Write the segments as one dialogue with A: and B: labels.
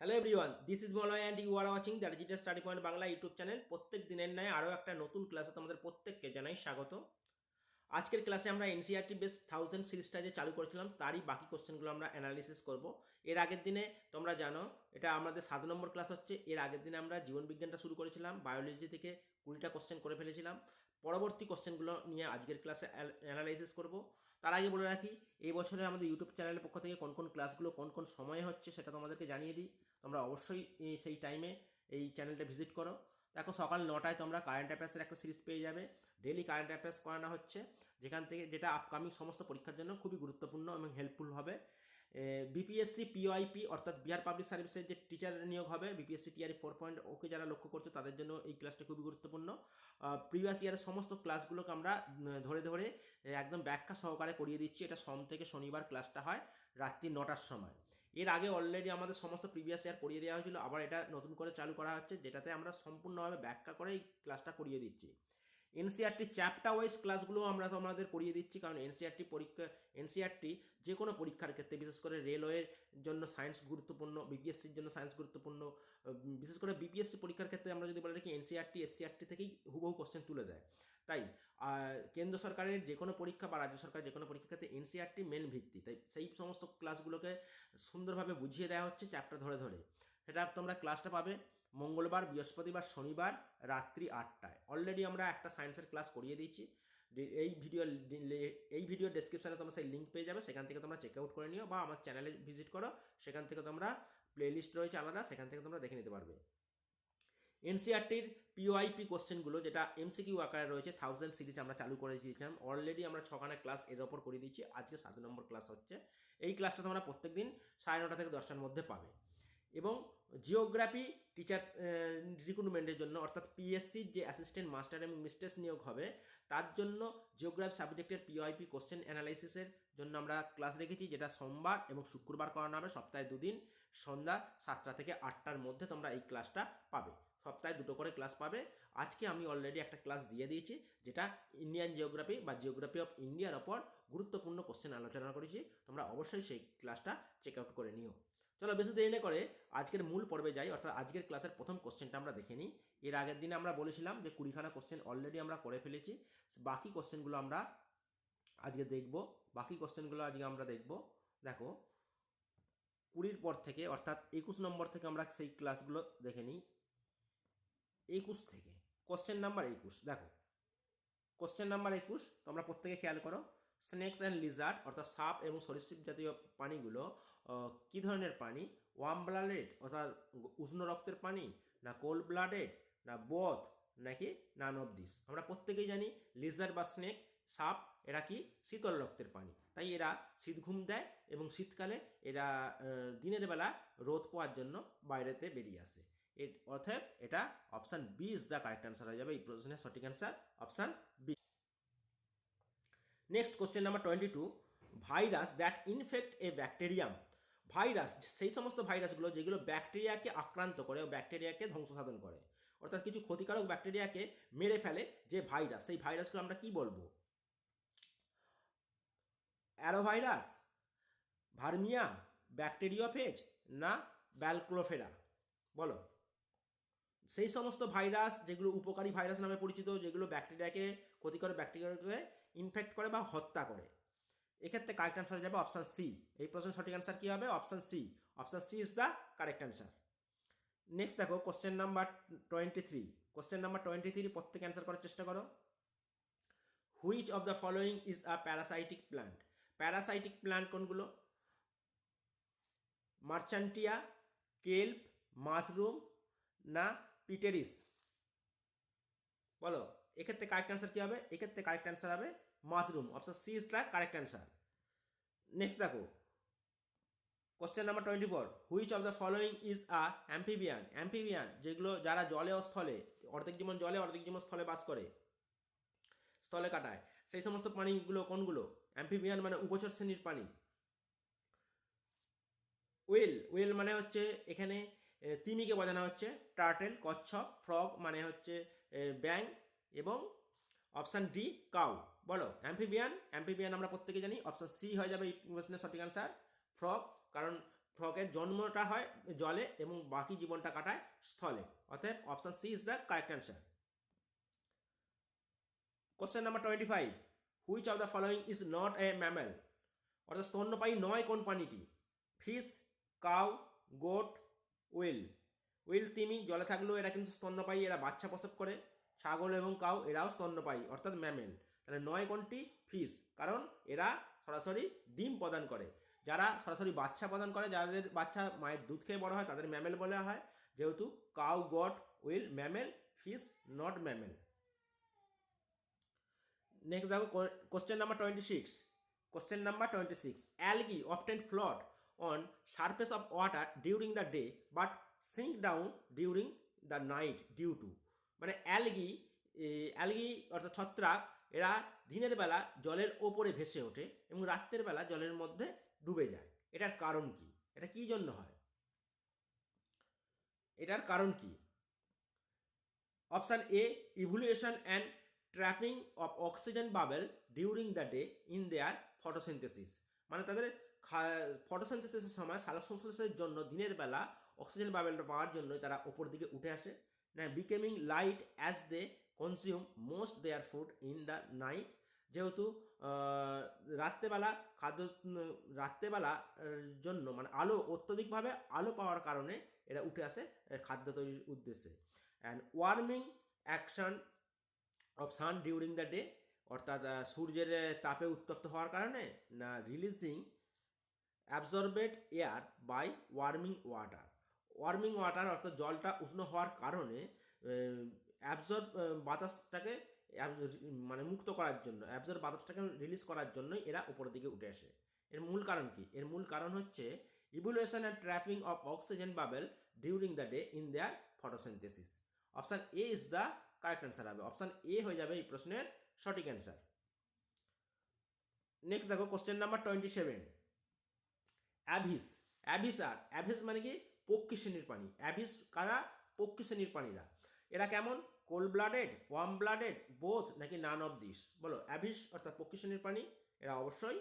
A: Hello everyone this is Malay and you are watching the digital study point Bangla YouTube channel প্রত্যেক দিনের ন্যায় আরও একটা নতুন ক্লাসে তোমাদের প্রত্যেককে জানাই স্বাগত আজকের ক্লাসে আমরা এনসিআরটি বেস থাউজেন্ড সিরিজটা যে চালু করেছিলাম, তারই বাকি কোশ্চেনগুলো আমরা অ্যানালিসিস করব। এর আগের দিনে তোমরা জানো, এটা আমাদের সাত নম্বর ক্লাস হচ্ছে। এর আগের দিনে আমরা জীবনবিজ্ঞানটা শুরু করেছিলাম বায়োলজি থেকে কুড়িটা কোশ্চেন করে ফেলেছিলাম। পরবর্তী কোশ্চেনগুলো নিয়ে আজকের ক্লাসে অ্যানালাইসিস করব। তার আগে বলে রাখি, এই বছরে আমাদের ইউটিউব চ্যানেলের পক্ষ থেকে কোন কোন ক্লাসগুলো কোন কোন সময়ে হচ্ছে সেটা তোমাদেরকে জানিয়ে দিই। তোমরা অবশ্যই সেই টাইমে এই চ্যানেলটা ভিজিট করো। দেখো সকাল নটায় তোমরা কারেন্ট অ্যাফেয়ার্সের একটা সিরিজ পেয়ে যাবে। ডেলি কারেন্ট অ্যাফেয়ার্স করানো হচ্ছে। যেখান থেকে যেটা আপকামিং সমস্ত পরীক্ষার জন্য খুবই গুরুত্বপূর্ণ এবং হেল্পফুল হবে। বিপিএসসি পিওআইপি অর্থাৎ বিহার পাবলিক সার্ভিসের যে টিচার নিয়োগ হবে BPSC TRE four point okay যারা লক্ষ্য করছ, তাদের জন্য এই ক্লাসটা খুবই গুরুত্বপূর্ণ। প্রিভিয়াস ইয়ারের সমস্ত ক্লাসগুলোকে আমরা ধরে ধরে একদম ব্যাখ্যা সহকারে করিয়ে দিচ্ছি। এটা সোম থেকে শনিবার ক্লাসটা হয়, রাত্রি নটার সময়। এর আগে অলরেডি আমাদের সমস্ত প্রিভিয়াস ইয়ার করিয়ে দেওয়া হয়েছিল, আবার এটা নতুন করে চালু করা হচ্ছে, যেটাতে আমরা সম্পূর্ণভাবে ব্যাখ্যা করে এই ক্লাসটা করিয়ে দিচ্ছি। এনসিআরটি চ্যাপ্টার ওয়াইজ ক্লাসগুলো আমরা তোমাদের করিয়ে দিচ্ছি, কারণ এনসিআরটি পরীক্ষা এনসিআরটি যে কোনো পরীক্ষার ক্ষেত্রে, বিশেষ করে রেলওয়ের জন্য সায়েন্স গুরুত্বপূর্ণ বিপিএসসির জন্য সায়েন্স গুরুত্বপূর্ণ বিশেষ করে বিপিএসসি পরীক্ষার ক্ষেত্রে আমরা যদি বলে রাখি এনসিআরটি এসসিআরটি থেকেই হুবহু কোশ্চেন তুলে দেয়। তাই কেন্দ্র সরকারের যে কোনো পরীক্ষা বা রাজ্য সরকারের যে কোনো পরীক্ষার ক্ষেত্রে এনসিআরটি মেন ভিত্তি। তাই সেই সমস্ত ক্লাসগুলোকে সুন্দরভাবে বুঝিয়ে দেওয়া হচ্ছে চ্যাপ্টার ধরে ধরে। সেটা তোমরা ক্লাসটা পাবে। মঙ্গলবার, বৃহস্পতিবার, শনিবার রাত্রি আটটায়। অলরেডি আমরা একটা সায়েন্সের ক্লাস করিয়ে দিয়েছি। এই ভিডিও এই ভিডিও ডেসক্রিপশানে তোমরা সেই লিঙ্ক পেয়ে যাবে। সেখান থেকে তোমরা চেক আউট করে নিও বা আমার চ্যানেলে ভিজিট করো। সেখান থেকে তোমরা প্লেলিস্ট রয়েছে আলাদা, সেখান থেকে তোমরা দেখে নিতে পারবে। এনসিআরটির পিওআইপি কোশ্চেনগুলো যেটা এমসিকিউ আকারে রয়েছে থাউজেন্ড সিরিজ আমরা চালু করে দিয়েছিলাম। অলরেডি আমরা ছখানা ক্লাস এর ওপর করে দিয়েছি। আজকে সাত নম্বর ক্লাস হচ্ছে। এই ক্লাসটা তোমরা প্রত্যেক দিন সাড়ে নটা থেকে দশটার মধ্যে পাবে। এবং জিওগ্রাফি টিচার্স রিক্রুটমেন্টের জন্য, অর্থাৎ পিএসসির যে অ্যাসিস্ট্যান্ট মাস্টার এবং মিস্ট্রেস নিয়োগ হবে, তার জন্য জিওগ্রাফি সাবজেক্টের পিওআইপি কোশ্চেন অ্যানালাইসিসের জন্য আমরা ক্লাস রেখেছি, যেটা সোমবার এবং শুক্রবার করানো হবে, সপ্তাহে দুদিন, সন্ধ্যা সাতটা থেকে আটটার মধ্যে তোমরা এই ক্লাসটা পাবে। সপ্তাহে দুটো করে ক্লাস পাবে। আজকে আমি অলরেডি একটা ক্লাস দিয়ে দিয়েছি, যেটা ইন্ডিয়ান জিওগ্রাফি বা জিওগ্রাফি অফ ইন্ডিয়ার ওপর গুরুত্বপূর্ণ কোশ্চেন আলোচনা করেছি, তোমরা অবশ্যই সেই ক্লাসটা চেক আউট করে নিও। চলো বেশি দেরি না করে আজকের মূল পর্বে যাই, অর্থাৎ আজকের ক্লাসের প্রথম কোশ্চেনটা আমরা দেখে নিই। এর আগের দিনে আমরা বলেছিলাম যে কুড়িখানা কোশ্চেন অলরেডি আমরা করে ফেলেছি। বাকি কোশ্চেনগুলো আমরা আজকে দেখব। বাকি কোশ্চেনগুলো আজকে আমরা দেখব। দেখো, কুড়ির পর থেকে, অর্থাৎ একুশ নম্বর থেকে আমরা সেই ক্লাসগুলো দেখে নিই। একুশ থেকে কোশ্চেন নাম্বার একুশ, দেখো। কোশ্চেন নাম্বার একুশ, তোমরা প্রত্যেকে খেয়াল করো। স্নেক্স অ্যান্ড লিজার্ড অর্থাৎ সাপ এবং সরীসৃপ জাতীয় প্রাণীগুলো কী ধরনের পানি? ওয়াম ব্লাডেড অর্থাৎ উষ্ণ রক্তের পানি, না কোল্ড ব্লাডেড না বোথ নাকি নান অফ দিস আমরা প্রত্যেকেই জানি লিজার্ড বা স্নেক সাপ, এরা কি? শীতল রক্তের পানি। তাই এরা শীত ঘুম দেয় এবং শীতকালে এরা দিনের বেলা রোদ পাওয়ার জন্য বাইরেতে বেরিয়ে আসে। এর অর্থাৎ এটা option B is the correct answer হয়ে যাবে। এই প্রশ্নের সঠিক answer option B next question number twenty two virus that infect a bacterium virus, সেই সমস্ত ভাইরাসগুলো যেগুলো ব্যাকটেরিয়াকে আক্রান্ত করে ও ব্যাকটেরিয়াকে ধ্বংস সাধন করে, অর্থাৎ কিছু ক্ষতিকারক ব্যাকটেরিয়াকে মেরে ফেলে যে ভাইরাস, সেই ভাইরাসগুলো আমরা কি বলব? অ্যারোভাইরাস, ভার্মিয়া, ব্যাকটেরিওফেজ না ব্যালক্লোফেরা? বলো। সেই সমস্ত ভাইরাস যেগুলো উপকারী ভাইরাস নামে পরিচিত, যেগুলো ব্যাকটেরিয়াকে, ক্ষতিকর ব্যাকটেরিয়াকে ইনফেক্ট করে বা হত্যা করে এক্ষেত্রে কারেক্ট অ্যান্সার যাবে অপশান সি এই প্রশ্নের সঠিক অ্যান্সার কী হবে? Option C option C is the correct answer next দেখো question number twenty three question number twenty three প্রত্যেকে অ্যান্সার করার চেষ্টা করো। Which of the following is a parasitic plant parasitic plant কোনগুলো? মার্চান্টিয়া কেল্প মাশরুম না পিটেরিস বলো, এক্ষেত্রে কারেক্ট অ্যান্সার কী হবে? এক্ষেত্রে কারেক্ট অ্যান্সার হবে mushroom option C is the correct answer next দেখো question number twenty four which of the following is a amphibian amphibian যেগুলো যারা জলে ও স্থলে, অর্ধেক জীবন জলে, অর্ধেক জীবন স্থলে বাস করে, স্থলে কাটায়। সেই সমস্ত প্রাণীগুলো কোনগুলো? অ্যাম্পিবিয়ান মানে উপচর শ্রেণির প্রাণী ওয়েল ওয়েল মানে হচ্ছে এখানে তিমিকে বোঝানো হচ্ছে। টার্টেল কচ্ছপ ফ্রগ মানে হচ্ছে ব্যাং এবং অপশান ডি কাউ বলো অ্যাম্ফিবিয়ান অ্যাম্পিবিয়ান আমরা প্রত্যেকে জানি, অপশান সি হয়ে যাবে এই প্রশ্নের সঠিক অ্যান্সার ফ্রক কারণ ফ্রকের জন্মটা হয় জলে এবং বাকি জীবনটা কাটায় স্থলে। অতএব option C is the correct answer question number twenty five which of the following is not a mammal অর্থাৎ স্তন্যপায়ী নয় কোন প্রাণীটি? Fish cow goat whale whale তিমি জলে থাকলেও এরা কিন্তু স্তন্যপায়ী, এরা বাচ্চা প্রসব করে। ছাগল এবং কাউ এরাও স্তন্যপায়ী, অর্থাৎ ম্যামেল। তাহলে নয় কোনটি? ফিশ। কারণ এরা সরাসরি ডিম প্রদান করে। যারা সরাসরি বাচ্চা প্রদান করে, যাদের বাচ্চা মায়ের দুধ খেয়ে বড় হয়, তাদের ম্যামেল বলা হয়। যেহেতু cow goat whale mammal, fish not mammal. Next দেখো question number twenty six. Question number twenty six. Algae often float on surface of water during the day, but sink down during the night due to. মানে algae algae অর্থাৎ ছত্রাক এরা দিনের বেলা জলের ওপরে ভেসে ওঠে এবং রাত্রের বেলা জলের মধ্যে ডুবে যায়। এটার কারণ কি? এটা কি জন্য হয়? এটার কারণ কি? Option A evolution and trapping of oxygen bubble during the day in their photosynthesis মানে তাদের ফটোসিনথেসিসের সময় সালোক সংশ্লেষের জন্য দিনের বেলা অক্সিজেন বাবেলটা পাওয়ার জন্য তারা ওপর দিকে উঠে আসে। Becoming light as they consume most their food in the night যেহেতু রাত্রেবেলা খাদ্য রাত্রেবেলা জন্য মানে আলো, অত্যধিকভাবে আলো পাওয়ার কারণে এরা উঠে আসে খাদ্য তৈরির উদ্দেশ্যে। And warming action of sun during the day অর্থাৎ সূর্যের তাপে উত্তপ্ত হওয়ার কারণে, না releasing absorbed air by warming water warming water অর্থাৎ জলটা উষ্ণ হওয়ার কারণে অ্যাবজর্ব বাতাসটাকে মানে মুক্ত করার জন্য অ্যাবজর্ব বাতাসটাকে রিলিজ করার জন্যই এরা উপরের দিকে উঠে আসে। এর মূল কারণ কি? এর মূল কারণ হচ্ছে evolution and trapping of oxygen bubble during the day in their photosynthesis option A is the correct answer হবে। অপশান এ হয়ে যাবে এই প্রশ্নের সঠিক অ্যান্সার নেক্সট দেখো question number twenty seven aves aves আর অ্যাভিস মানে কি? পক্ষী শ্রেণির প্রাণী, অ্যাভিস কারা? পক্ষী শ্রেণির প্রাণীরা। এরা কেমন? Cold blooded warm blooded both নাকি নান অফ দিস? বলো, অ্যাভিস অর্থাৎ পক্ষী শ্রেণির প্রাণী, এরা অবশ্যই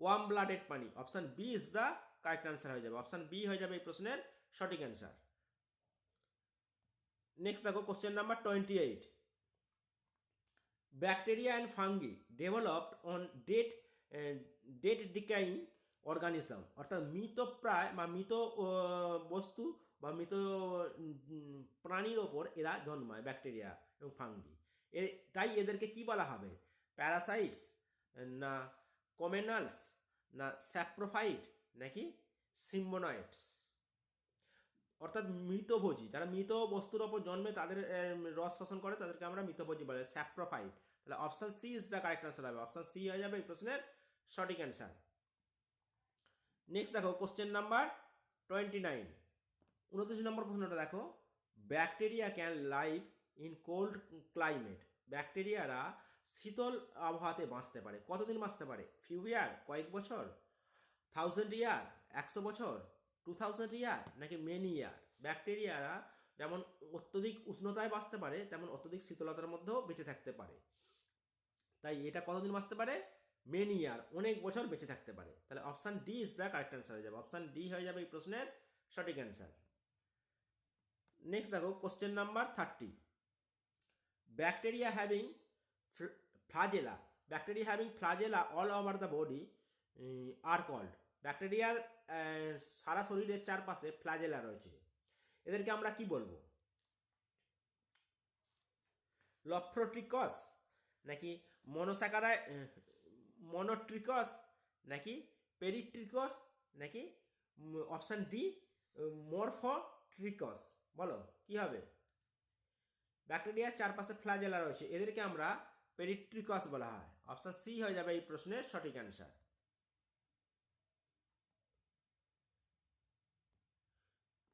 A: ওয়ার্ম ব্লাডেড প্রাণী। Option B is the correct answer হয়ে যাবে। অপশান বি হয়ে যাবে এই প্রশ্নের সঠিক অ্যান্সার। নেক্সট দেখো, question number twenty eight. Bacteria and fungi developed on dead dead decaying organism অর্থাৎ মৃতপ্রায় বা মৃত বস্তু বা মৃত প্রাণীর ওপর এরা জন্মায়, ব্যাকটেরিয়া এবং ফাঙ্গি। এ, তাই এদেরকে কি বলা হবে? প্যারাসাইটস, না কমেনালস, না স্যাপ্রোফাইট নাকি সিম্বোনয়েডস অর্থাৎ মৃতভোজী, যারা মৃত বস্তুর ওপর জন্মে তাদের রস শোষণ করে, তাদেরকে আমরা মৃতভোজী বলে স্যাপ্রোফাইট তাহলে option C is the correct answer হবে। অপশান সি হয়ে যাবে এই প্রশ্নের সঠিক অ্যান্সার। নেক্সট দেখো কোশ্চেন নাম্বার টোয়েন্টি নাইন উনত্রিশ নম্বর প্রশ্নটা দেখো। Bacteria can live in cold climate ব্যাকটেরিয়ারা শীতল আবহাওয়াতে বাঁচতে পারে। কতদিন বাঁচতে পারে? ফিউ ইয়ার কয়েক বছর? থাউজেন্ড ইয়ার একশো বছর? টু থাউজেন্ড ইয়ার নাকি মেনি ইয়ার ব্যাকটেরিয়ারা যেমন অত্যধিক উষ্ণতায় বাঁচতে পারে, তেমন অত্যধিক শীতলতার মধ্যেও বেঁচে থাকতে পারে। তাই এটা কতদিন বাঁচতে পারে? মেনি ইয়ার অনেক বছর বেঁচে থাকতে পারে। তাহলে option D is the correct answer হয়ে যাবে। অপশান ডি হয়ে যাবে এই প্রশ্নের সঠিক অ্যান্সার নেক্সট দেখো question number thirty bacteria having flagella bacteria having flagella all over the body are called ব্যাকটেরিয়ার সারা শরীরের চারপাশে ফ্লাজেলা রয়েছে। এদেরকে আমরা কি বলব? লফ্রোট্রিকস নাকি মনোস্যাকারাই মনোট্রিকস নাকি পেরিট্রিকস নাকি অপশান ডি মরফোট্রিকস বলো কি হবে ব্যাকটেরিয়ার চারপাশে ফ্লাজেলা রয়েছে এদেরকে আমরা পেরিট্রিকস বলা হয় অপশান সি হয়ে যাবে এই প্রশ্নের সঠিক answer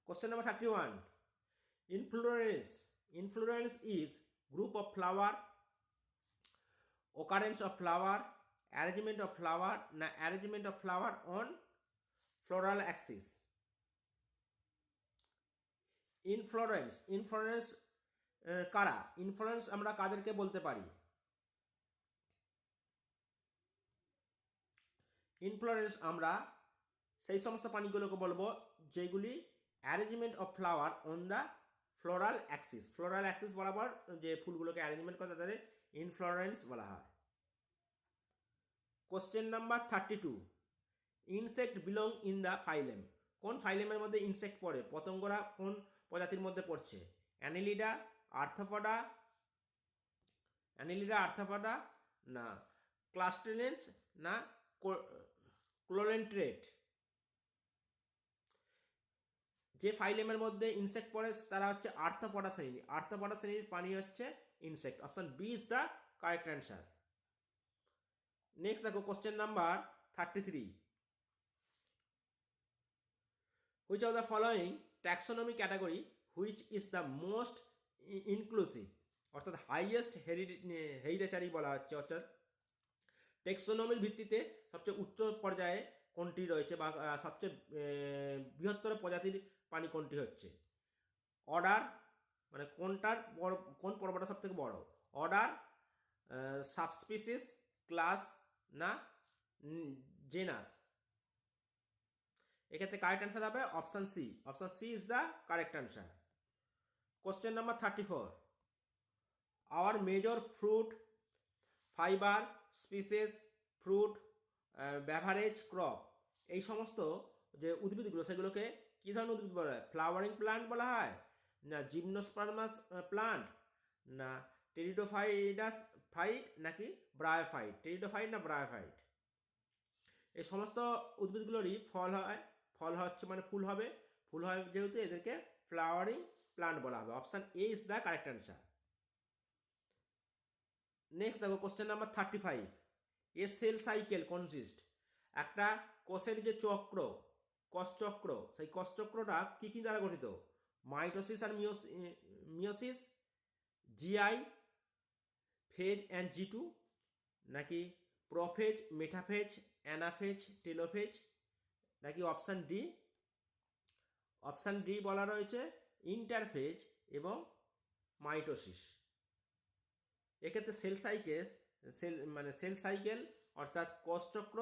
A: Question number 31. Inflorescence. Inflorescence is group of flower, occurrence of flower, arrangement of flower না arrangement of flower on floral axis inflorescence inflorescence কারা? ইনফ্লোরেন্স আমরা কাদেরকে বলতে পারি? ইনফ্লোরেন্স আমরা সেই সমস্ত পানিগুলোকে বলব যেগুলি arrangement of flower on the floral axis floral axis বরাবর যে ফুলগুলোকে অ্যারেঞ্জমেন্ট করে তাদের ইনফ্লোরেন্স বলা হয়। Question number thirty two insect belong in the phylum কোন ফাইলেমের মধ্যে ইনসেক্ট পড়ে? পতঙ্গরা কোন প্রজাতির মধ্যে পড়ছে? অ্যানিলিডা আর্থপডা অ্যানিলিডা আর্থপডা না ক্লাস্টেলেন্স না ক্লোরেন্ট্রেট যে ফাইলেমের মধ্যে ইনসেক্ট পড়ে, তারা হচ্ছে আর্থপডা শ্রেণি। আর্থপডা শ্রেণির পানি হচ্ছে insect option B is the correct answer next দেখো question number thirty three which of the following taxonomy category which is the most inclusive অর্থাৎ হাইয়েস্ট হেরিটেচারি বলা হচ্ছে, অর্থাৎ টেক্সোনমির ভিত্তিতে সবচেয়ে উচ্চ পর্যায়ে কোনটি রয়েছে বা সবচেয়ে বৃহত্তর প্রজাতির প্রাণী কোনটি হচ্ছে? অর্ডার মানে কোনটার বড়, কোন পর্বটা সব থেকে বড় অর্ডার সাবস্পিসিস ক্লাস না? জেনাস এক্ষেত্রে কারেক্ট অ্যান্সার হবে option C option C is the correct answer question number thirty four our major fruit fiber species fruit beverage crop এই সমস্ত যে উদ্ভিদগুলো, সেগুলোকে কী ধরনের উদ্ভিদ বলা হয়? ফ্লাওয়ারিং প্লান্ট বলা হয়, না জিমনোস্পার্মাস প্লান্ট না টেরিডোফাইডাস ফাইট নাকি ব্রায়োফাইট? টেরিডোফাইট না ব্রায়োফাইট? এই সমস্ত উদ্ভিদগুলোরই ফল হয়। ফল হচ্ছে মানে ফুল হবে। ফুল হয় যেহেতু এদেরকে ফ্লাওয়ারিং প্লান্ট বলা হবে। Option A is the correct answer. Next দেখো, question number thirty five. A cell cycle consist? একটা কোষের যে চক্র, কষ চক্র, সেই কষ চক্রটা কী কী দ্বারা গঠিত? মাইটোসিস আর মিওস, meiosis G one phase and G two নাকি প্রোফেজ, মেটাফেজ, অ্যানাফেজ, টেলোফেজ, নাকি অপশান ডি অপশান ডি বলা রয়েছে ইন্টারফেজ এবং মাইটোসিস এক্ষেত্রে সেল সাইকেল সেল মানে সেল সাইকেল অর্থাৎ কোষচক্র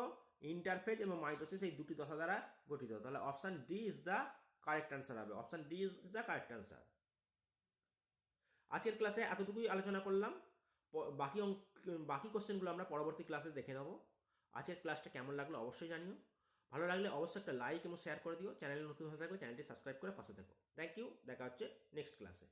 A: ইন্টারফেজ এবং মাইটোসিস এই দুটি দশা দ্বারা গঠিত। তাহলে option D is the correct answer হবে। Option D is the correct answer আজকের ক্লাসে এতটুকুই আলোচনা করলাম। বাকি বাকি কোশ্চেনগুলো আমরা পরবর্তী ক্লাসে দেখে নেব। আজকের ক্লাসটা কেমন লাগল অবশ্যই জানিও। ভালো লাগলে অবশ্যই একটা লাইক এবং শেয়ার করে দিও। চ্যানেলে নতুন হয়ে থাকলে চ্যানেলটি সাবস্ক্রাইব করে পাশে থেকো। থ্যাংক ইউ দেখা হচ্ছে নেক্সট ক্লাসে